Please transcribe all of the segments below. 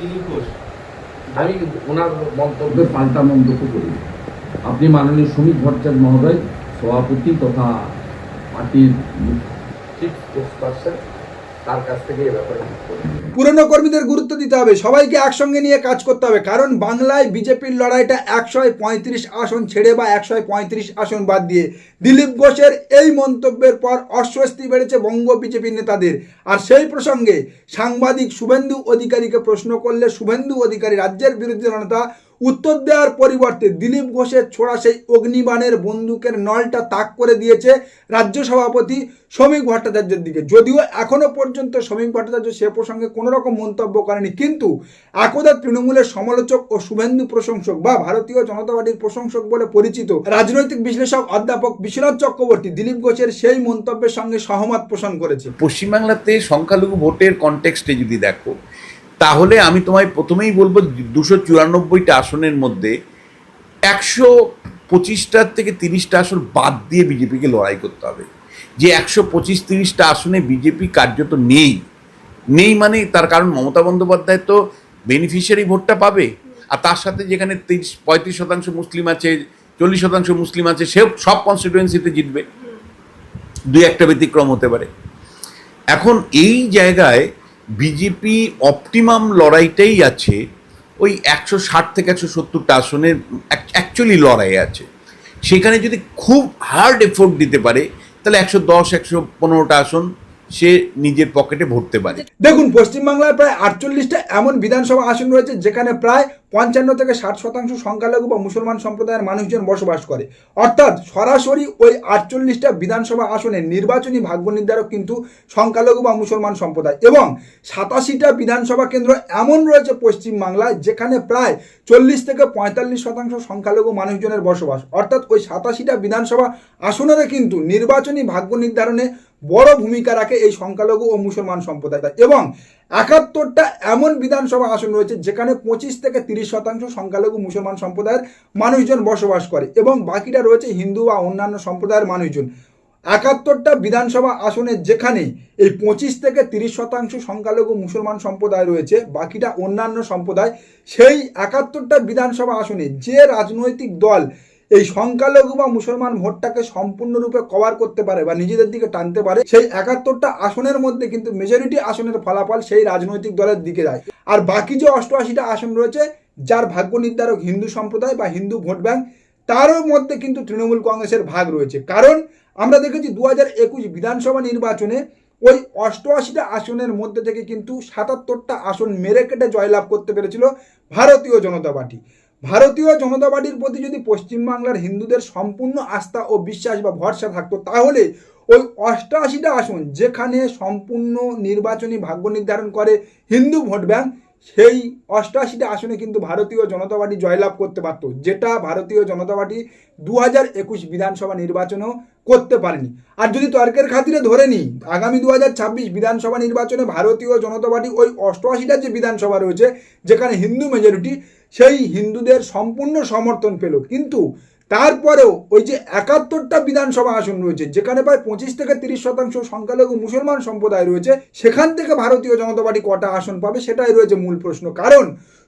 দিলীপ ঘোষ আমি ওনার মন্তব্যের পাল্টা মন্তব্য করি। আপনি মাননীয় শ্রমিক ভট্টাচার্য মহোদয় সভাপতি তথা পার্টির চিফ স্পোর্টস পার্সন। পুরনো কর্মীদের গুরুত্ব দিতে হবে। সবাইকে একসঙ্গে নিয়ে কাজ করতে হবে। কারণ বাংলায় বিজেপির লড়াইটা একশো পঁয়ত্রিশ আসন ছেড়ে বা একশো পঁয়ত্রিশ আসন বাদ দিয়ে দিলীপ ঘোষের এই মন্তব্যের পর অস্বস্তি বেড়েছে বঙ্গ বিজেপি নেতাদের। আর সেই প্রসঙ্গে সাংবাদিক শুভেন্দু অধিকারীকে প্রশ্ন করলে শুভেন্দু অধিকারী রাজ্যের বিরোধী নেতা উত্তর দেওয়ার পরিবর্তে দিলীপ ঘোষের ছোড়া সেই অগ্নিবাণের বন্দুকের নলটা তাক করে দিয়েছে রাজ্য সভাপতি শ্রমিক ভট্টাচার্যের দিকে। যদিও এখনও পর্যন্ত শ্রমিক ভট্টাচার্য সে প্রসঙ্গে কোনো রকম মন্তব্য করেনি, কিন্তু একদা তৃণমূলের সমালোচক ও শুভেন্দু প্রশংসক বা ভারতীয় জনতা পার্টির প্রশংসক বলে পরিচিত রাজনৈতিক বিশ্লেষক অধ্যাপক বিশ্বনাথ চক্রবর্তী দিলীপ ঘোষের সেই মন্তব্যের সঙ্গে সহমত পোষণ করেছে। পশ্চিমবাংলাতে সংখ্যালঘু ভোটের কনটেক্সটে যদি দেখো তাহলে আমি তোমায় প্রথমেই বলব দুশো চুরানব্বইটা আসনের মধ্যে একশো পঁচিশটার থেকে তিরিশটা আসন বাদ দিয়ে বিজেপিকে লড়াই করতে হবে। যে একশো পঁচিশ, তিরিশটা আসনে বিজেপি কার্যত নেই। নেই মানে তার কারণ মমতা বন্দ্যোপাধ্যায় তো বেনিফিশিয়ারি ভোটটা পাবে। আর তার সাথে যেখানে তিরিশ, পঁয়ত্রিশ শতাংশ মুসলিম আছে, চল্লিশ শতাংশ মুসলিম আছে, সেও সব কনস্টিটুয়েন্সিতে জিতবে। দুই একটা ব্যতিক্রম হতে পারে। এখন এই জায়গায় বিজেপি অপটিমাম লড়াইটাই আছে, ওই একশো ষাট থেকে একশো সত্তরটা আসনের অ্যাকচুয়ালি লড়াই আছে। সেখানে যদি খুব হার্ড এফোর্ট দিতে পারে, তাহলে একশো দশ, একশো পনেরোটা আসন সে নিজের পকেটে ভরতে পারে। দেখুন পশ্চিমবাংলার প্রায় আটচল্লিশটা এমন বিধানসভা আসন রয়েছে যেখানে প্রায় পঞ্চান্ন থেকে ষাট শতাংশ সংখ্যালঘু বা মুসলমান সম্প্রদায়ের মানুষজন বসবাস করে। অর্থাৎ সরাসরি ওই আটচল্লিশটা বিধানসভা আসনে নির্বাচনী ভাগ্য নির্ধারক কিন্তু সংখ্যালঘু বা মুসলমান সম্প্রদায়। এবং সাতাশিটা বিধানসভা কেন্দ্র এমন রয়েছে পশ্চিমবাংলায় যেখানে প্রায় চল্লিশ থেকে পঁয়তাল্লিশ শতাংশ সংখ্যালঘু মানুষজনের বসবাস। অর্থাৎ ওই সাতাশিটা বিধানসভা আসনেরও কিন্তু নির্বাচনী ভাগ্য নির্ধারণে বড় ভূমিকা রাখে এই সংখ্যালঘু ও মুসলমান সম্প্রদায় এবং একাত্তরটা এমন বিধানসভা আসন রয়েছে যেখানে পঁচিশ থেকে তিরিশ শতাংশ সংখ্যালঘু মুসলমান সম্প্রদায়ের মানুষজন বসবাস করে এবং বাকিটা রয়েছে হিন্দু বা অন্যান্য সম্প্রদায়ের মানুষজন। একাত্তরটা বিধানসভা আসনে যেখানে এই পঁচিশ থেকে তিরিশ শতাংশ সংখ্যালঘু মুসলমান সম্প্রদায় রয়েছে, বাকিটা অন্যান্য সম্প্রদায়, সেই একাত্তরটা বিধানসভা আসনে যে রাজনৈতিক দল এই সংখ্যালঘু বা মুসলমান ভোটটাকে সম্পূর্ণরূপে কভার করতে পারে বা নিজেদের দিকে টানতে পারে, সেই একাত্তরটা আসনের মধ্যে কিন্তু মেজরিটি আসনের ফলাফল সেই রাজনৈতিক দলের দিকে যায়। আর বাকি যে অষ্টআশিটা আসন রয়েছে, যার ভাগ্য নির্ধারক হিন্দু সম্প্রদায় বা হিন্দু ভোট ব্যাংক, তারও মধ্যে কিন্তু তৃণমূল কংগ্রেসের ভাগ রয়েছে। কারণ আমরা দেখেছি দু হাজার একুশ বিধানসভা নির্বাচনে ওই অষ্টআশিটা আসনের মধ্যে থেকে কিন্তু সাতাত্তরটা আসন মেরে কেটে জয়লাভ করতে পেরেছিল ভারতীয় জনতা পার্টি। ভারতীয় জনতা পার্টির প্রতি যদি পশ্চিমবাংলার হিন্দুদের সম্পূর্ণ আস্থা ও বিশ্বাস বা ভরসা থাকতো, তাহলে ওই অষ্টআশিটা আসন যেখানে সম্পূর্ণ নির্বাচনী ভাগ্য নির্ধারণ করে হিন্দু ভোট ব্যাংক, সেই অষ্টআশিটা আসনে কিন্তু ভারতীয় জনতা পার্টি জয়লাভ করতে পারত, যেটা ভারতীয় জনতা পার্টি দু হাজার একুশ বিধানসভা নির্বাচনেও করতে পারেনি। আর যদি তর্কের খাতিরে ধরে নিই, আগামী দু হাজার ছাব্বিশ বিধানসভা নির্বাচনে ভারতীয় জনতা পার্টি ওই অষ্টআশিটা যে বিধানসভা রয়েছে, যেখানে হিন্দু মেজরিটি সেই হিন্দুদের সম্পূর্ণ সমর্থন পেল। কিন্তু তারপরেও ওই যে একাত্তরটা বিধানসভা আসন রয়েছে, যেখানে প্রায় পঁচিশ থেকে তিরিশ শতাংশ সংখ্যালঘু মুসলমান সম্প্রদায় রয়েছে, সেখান থেকে ভারতীয় জনতা পার্টি কটা আসন পাবে সেটাই রয়েছে মূল প্রশ্ন। কারণ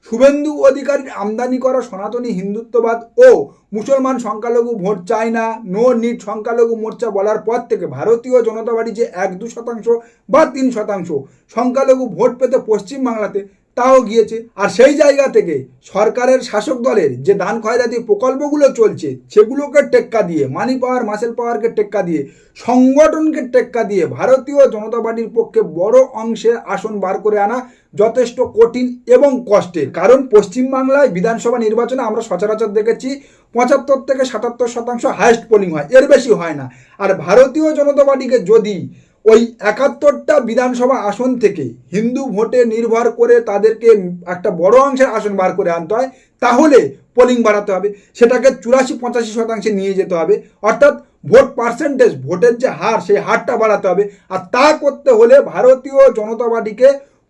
শুভেন্দু অধিকারীর আমদানি করা সনাতনী হিন্দুত্ববাদ ও মুসলমান সংখ্যালঘু ভোট চায় না, নো নিট সংখ্যালঘু মোর্চা বলার পর থেকে ভারতীয় জনতা পার্টি যে এক দু শতাংশ বা তিন শতাংশ সংখ্যালঘু ভোট পেতে পশ্চিমবাংলাতে তাও গিয়েছে। আর সেই জায়গা থেকে সরকারের শাসক দলের যে দান খয়রাতি প্রকল্পগুলো চলছে, সেগুলোকে টেক্কা দিয়ে মানি পাওয়ার মাসেল পাওয়ারকে টেক্কা দিয়ে, সংগঠনকে টেক্কা দিয়ে ভারতীয় জনতা পার্টির পক্ষে বড় অংশের আসন বার করে আনা যথেষ্ট কঠিন এবং কষ্টের। কারণ পশ্চিমবাংলায় বিধানসভা নির্বাচনে আমরা সচরাচর দেখেছি পঁচাত্তর থেকে সাতাত্তর শতাংশ হায়েস্ট পোলিং হয়, এর বেশি হয় না। আর ভারতীয় জনতা পার্টিকে যদি ওই একাত্তরটা বিধানসভা আসন থেকে হিন্দু ভোটে নির্ভর করে তাদেরকে একটা বড় অংশের আসন বার করে আনতে হয়, তাহলে পোলিং বাড়াতে হবে। সেটাকে চুরাশি পঁচাশি শতাংশে নিয়ে যেতে হবে। অর্থাৎ ভোট পার্সেন্টেজ ভোটের যে হার, সেই হারটা বাড়াতে হবে। আর তা করতে হলে ভারতীয় জনতা পার্টিকে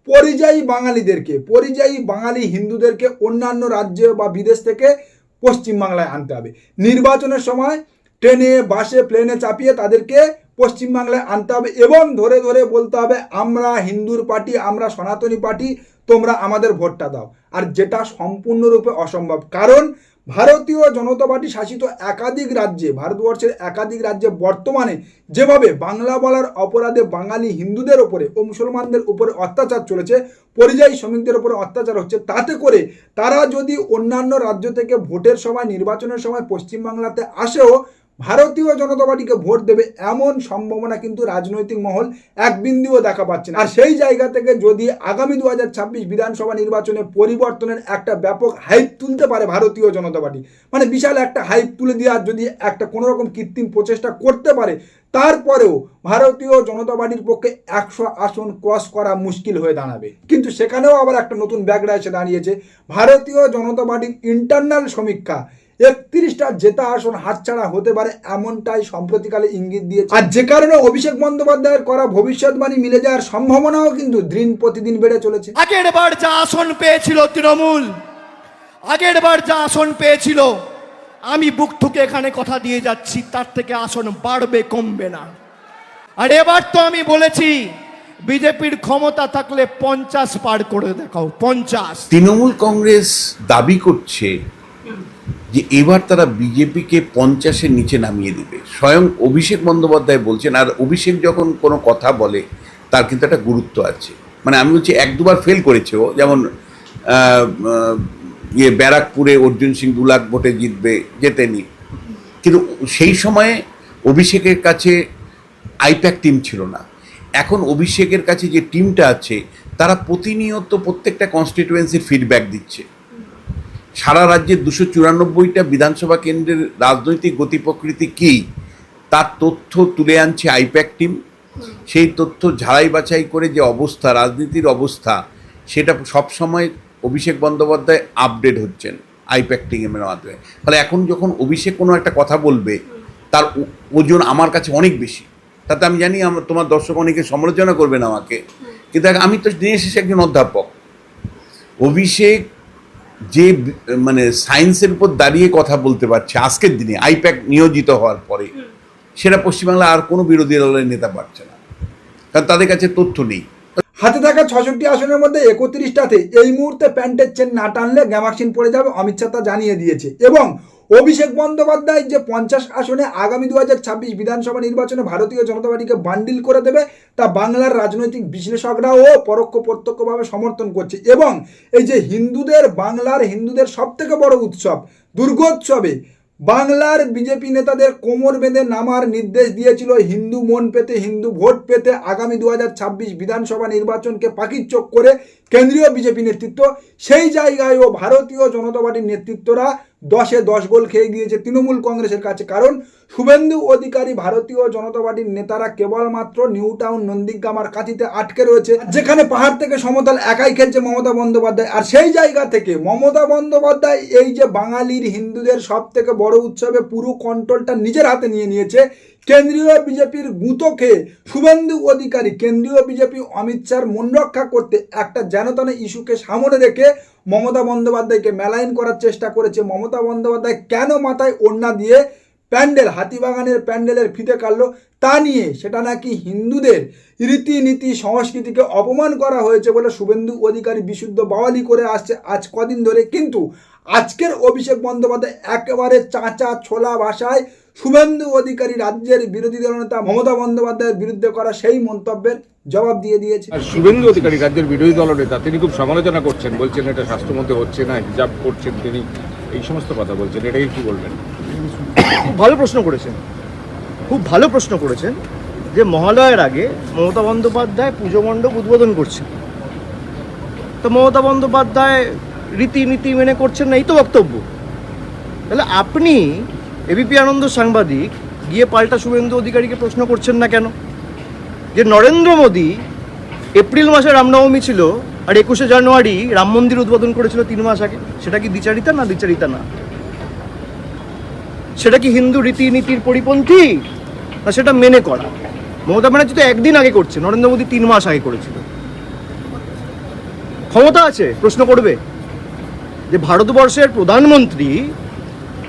পরিযায়ী বাঙালিদেরকে, পরিযায়ী বাঙালি হিন্দুদেরকে অন্যান্য রাজ্য বা বিদেশ থেকে পশ্চিমবাংলায় আনতে হবে। নির্বাচনের সময় ট্রেনে বাসে প্লেনে চাপিয়ে তাদেরকে পশ্চিমবাংলায় আনতে হবে এবং ধরে ধরে বলতে হবে, আমরা হিন্দুর পার্টি, আমরা সনাতনী পার্টি, তোমরা আমাদের ভোটটা দাও। আর যেটা সম্পূর্ণরূপে অসম্ভব। কারণ ভারতীয় জনতা পার্টি শাসিত একাধিক রাজ্যে, ভারতবর্ষের একাধিক রাজ্যে বর্তমানে যেভাবে বাংলা বলার অপরাধে বাঙালি হিন্দুদের ওপরে ও মুসলমানদের উপরে অত্যাচার চলেছে, পরিযায়ী শ্রমিকদের উপরে অত্যাচার হচ্ছে, তাতে করে তারা যদি অন্যান্য রাজ্য থেকে ভোটের সময়, নির্বাচনের সময় পশ্চিমবাংলাতে আসেও ভারতীয় জনতা পার্টিকে ভোট দেবে এমন সম্ভাবনা কিন্তু রাজনৈতিক মহল এক বিন্দুও দেখা পাচ্ছে না। আর সেই জায়গা থেকে যদি আগামী দু হাজার ছাব্বিশ বিধানসভা নির্বাচনে পরিবর্তনের একটা ব্যাপক হাইপ তুলতে পারে ভারতীয় জনতা পার্টি মানে বিশাল একটা হাইপ তুলে দেওয়ার যদি একটা কোনো রকম কৃত্রিম প্রচেষ্টা করতে পারে, তারপরেও ভারতীয় জনতা পার্টির পক্ষে একশো আসন ক্রস করা মুশকিল হয়ে দাঁড়াবে। কিন্তু সেখানেও আবার একটা নতুন ব্যাগড়া এসে দাঁড়িয়েছে। ভারতীয় জনতা পার্টির ইন্টারনাল সমীক্ষা একত্রিশটা জেতা আসন হাতছাড়া হতে পারে এমনটাই সম্প্রতিকালে ইঙ্গিত দিয়েছে। আর যে কারণে অভিষেক বন্দ্যোপাধ্যায়ের করা ভবিষ্যৎবাণী মিলে যাওয়ার সম্ভাবনাও কিন্তু দিন প্রতিদিন বেড়ে চলেছে। আগের বার যা আসন পেয়েছিল তৃণমূল আগের বার যা আসন পেয়েছিল আমি বুক ঠুকে এখানে কথা দিয়ে যাচ্ছি তার থেকে আসন বাড়বে কমবে না। আর এবার তো আমি বলেছি বিজেপির ক্ষমতা থাকলে পঞ্চাশ পার করে দেখাও পঞ্চাশ। তৃণমূল কংগ্রেস দাবি করছে যে এবার তারা বিজেপিকে পঞ্চাশের নিচে নামিয়ে দেবে। স্বয়ং অভিষেক বন্দ্যোপাধ্যায় বলছেন, আর অভিষেক যখন কোনো কথা বলে, তার কিন্তু একটা গুরুত্ব আছে। মানে আমি বলছি, এক দুবার ফেল করেছে ও। যেমন ইয়ে ব্যারাকপুরে অর্জুন সিং দু লাখ ভোটে জিতবে, জেতেনি। কিন্তু সেই সময়ে অভিষেকের কাছে আইপ্যাক টিম ছিল না। এখন অভিষেকের কাছে যে টিমটা আছে, তারা প্রতিনিয়ত প্রত্যেকটা কনস্টিটিউয়েন্সির ফিডব্যাক দিচ্ছে। সারা রাজ্যের দুশো চুরানব্বইটা বিধানসভা কেন্দ্রের রাজনৈতিক গতি প্রকৃতি কী, তার তথ্য তুলে আনছে আইপ্যাক টিম। সেই তথ্য ঝাড়াই বাছাই করে যে অবস্থা, রাজনীতির অবস্থা, সেটা সবসময় অভিষেক বন্দ্যোপাধ্যায় আপডেট হচ্ছেন আইপ্যাক টিমের মাধ্যমে। ফলে এখন যখন অভিষেক কোনো একটা কথা বলবে, তার ওজন আমার কাছে অনেক বেশি। তাতে আমি জানি আমার, তোমার দর্শক অনেকে সমালোচনা করবেন আমাকে। কিন্তু আমি তো দিনের শেষে একজন অধ্যাপক। অভিষেক যে মানে সায়েন্সের উপর দাঁড়িয়ে কথা বলতে পারছে আজকের দিনে আইপ্যাক নিয়োজিত হওয়ার পরে সেটা পশ্চিমবাংলা আর কোনো বিরোধী দলের নেতা পারছে না। কারণ তাদের কাছে তথ্য নেই। হাতে থাকা ছষট্টি আসনের মধ্যে একত্রিশটাতে এই মুহূর্তে প্যান্টের চেন না টানলে গ্যামাক্সিন পড়ে যাবে অমিত শাহ তা জানিয়ে দিয়েছে। এবং অভিষেক বন্দ্যোপাধ্যায় যে পঞ্চাশ আসনে আগামী দু হাজার ছাব্বিশ বিধানসভা নির্বাচনে ভারতীয় জনতা পার্টিকে বান্ডিল করে দেবে, তা বাংলার রাজনৈতিক বিশ্লেষকরাও পরোক্ষ প্রত্যক্ষভাবে সমর্থন করছে। এবং এই যে হিন্দুদের, বাংলার হিন্দুদের সব থেকে বড় উৎসব, দুর্গোৎসবে বাংলার বিজেপি নেতাদের কোমর বেঁধে নামার নির্দেশ দিয়েছিল হিন্দু মন পেতে, হিন্দু ভোট পেতে আগামী দু হাজার ছাব্বিশ বিধানসভা নির্বাচনকে পাখির চোখ করে কেন্দ্রীয় বিজেপি নেতৃত্ব। সেই জায়গায়ও ভারতীয় জনতা পার্টির নেতৃত্বরা দশে দশ গোল খেয়ে গিয়েছে তৃণমূল কংগ্রেসের কাছে। কারণ শুভেন্দু অধিকারী ভারতীয় জনতা পার্টির নেতারা কেবলমাত্র নিউ টাউন নন্দীগ্রামার কাঁথিতে আটকে রয়েছে। যেখানে পাহাড় থেকে সমতল একাই খেলছে মমতা বন্দ্যোপাধ্যায়। আর সেই জায়গা থেকে মমতা বন্দ্যোপাধ্যায় এই যে বাঙালির হিন্দুদের সব থেকে বড় উৎসবে পুরো কন্ট্রোলটা নিজের হাতে নিয়ে নিয়েছে কেন্দ্রীয় বিজেপির গুঁতো খেয়ে শুভেন্দু অধিকারী, কেন্দ্রীয় বিজেপি অমিত শাহর মন রক্ষা করতে একটা যেনতন ইস্যুকে সামনে রেখে মমতা বন্দ্যোপাধ্যায়কে মেলাইন করার চেষ্টা করেছে। মমতা বন্দ্যোপাধ্যায় কেন মাথায় ওড়না দিয়ে প্যান্ডেল, হাতিবাগানের প্যান্ডেলের ফিতে কাটলো তা নিয়ে? সেটা নাকি হিন্দুদের রীতিনীতি, সংস্কৃতিকে অপমান করা হয়েছে বলে শুভেন্দু অধিকারী বিশুদ্ধ বাওয়ালি করে আসছে আজ কদিন ধরে। কিন্তু আজকের অভিষেক বন্দ্যোপাধ্যায় একেবারে চাঁচা, ছোলা ভাষায় শুভেন্দু অধিকারী রাজ্যের বিরোধী দলনেতা মমতা বন্দ্যোপাধ্যায়ের বিরুদ্ধে করা সেই মন্তব্যের জবাব দিয়ে দিয়েছে। আর শুভেন্দু অধিকারী রাজ্যের বিরোধী দলনেতা তিনি খুব সমালোচনা করছেন বলছেন এটা স্বাস্থ্যমন্ত্রী হচ্ছে না হিজাব করছেন তিনি এই সমস্ত কথা বলছেন এটাকে কি বলবেন? খুব ভালো প্রশ্ন করেছেন খুব ভালো প্রশ্ন করেছেন যে মহালয়ের আগে মমতা বন্দ্যোপাধ্যায় পুজো মণ্ডপ উদ্বোধন করছেন। তো মমতা বন্দ্যোপাধ্যায় রীতিনীতি মেনে করছেন না এই তো বক্তব্য। তাহলে আপনি এবিপি আনন্দ সাংবাদিক গিয়ে পাল্টা শুভেন্দু অধিকারীকে প্রশ্ন করছেন না কেন? যে নরেন্দ্র মোদী এপ্রিল মাসে রামনবমী ছিল আর একুশে জানুয়ারি রাম মন্দির উদ্বোধন করেছিল তিন মাস আগে, সেটা কি দ্বিচারিতা না দ্বিচারিতা না? সেটা কি হিন্দু রীতিনীতির পরিপন্থী? না, সেটা মেনে করা। মমতা ব্যানার্জি তো একদিন আগে করছে, নরেন্দ্র মোদী তিন মাস আগে করেছিল। ক্ষমতা আছে, প্রশ্ন করবে। যে ভারতবর্ষের প্রধানমন্ত্রী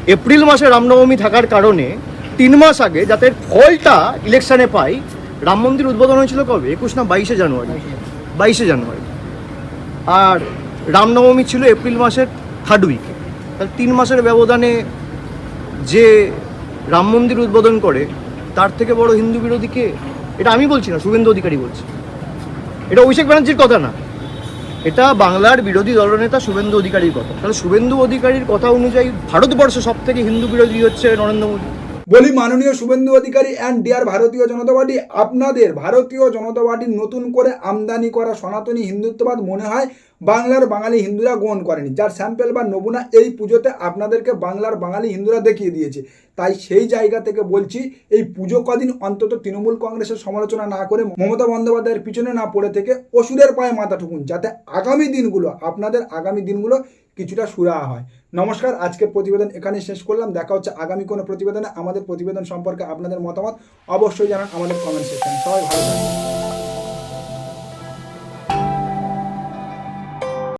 এপ্রিল মাসে রামনবমী থাকার কারণে তিন মাস আগে যাতে ফলটা ইলেকশনে পাই, রাম মন্দির উদ্বোধন হয়েছিল কবে? একুশ না বাইশে জানুয়ারি? বাইশে জানুয়ারি। আর রামনবমী ছিল এপ্রিল মাসের থার্ড উইকে তাহলে তিন মাসের ব্যবধানে যে রাম মন্দির উদ্বোধন করে, তার থেকে বড় হিন্দু বিরোধীকে এটা আমি বলছি না, শুভেন্দু অধিকারী বলছি। এটা অভিষেক ব্যানার্জির কথা না। এটা বাংলার বিরোধী দলনেতা শুভেন্দু অধিকারীর কথা। তাহলে শুভেন্দু অধিকারীর কথা অনুযায়ী ভারতবর্ষে সব থেকে হিন্দু বিরোধী হচ্ছে নরেন্দ্র মোদী। বলি মাননীয় শুভেন্দু অধিকারী অ্যান্ড ডিয়ার ভারতীয় জনতা পার্টি, আপনাদের ভারতীয় জনতা পার্টির নতুন করে আমদানি করা সনাতনী হিন্দুত্ববাদ মনে হয় বাংলার বাঙালি হিন্দুরা গ্রহণ করেনি। যার স্যাম্পেল বা নমুনা এই পুজোতে আপনাদেরকে বাংলার বাঙালি হিন্দুরা দেখিয়ে দিয়েছে। তাই সেই জায়গা থেকে বলছি, এই পুজো কদিন অন্তত তৃণমূল কংগ্রেসের সমালোচনা না করে মমতা বন্দ্যোপাধ্যায়ের পিছনে না পড়ে থেকে অসুরের পায়ে মাথা ঠুকুন, যাতে আগামী দিনগুলো, আপনাদের আগামী দিনগুলো কিছুটা সুরাহা হয়। নমস্কার, আজকের প্রতিবেদন এখানে শেষ করলাম। দেখা হচ্ছে আগামী কোনো প্রতিবেদনে। আমাদের প্রতিবেদন সম্পর্কে আপনাদের মতামত অবশ্যই জানান আমাদের কমেন্ট সেকশনে সবাই ভালো থাকবেন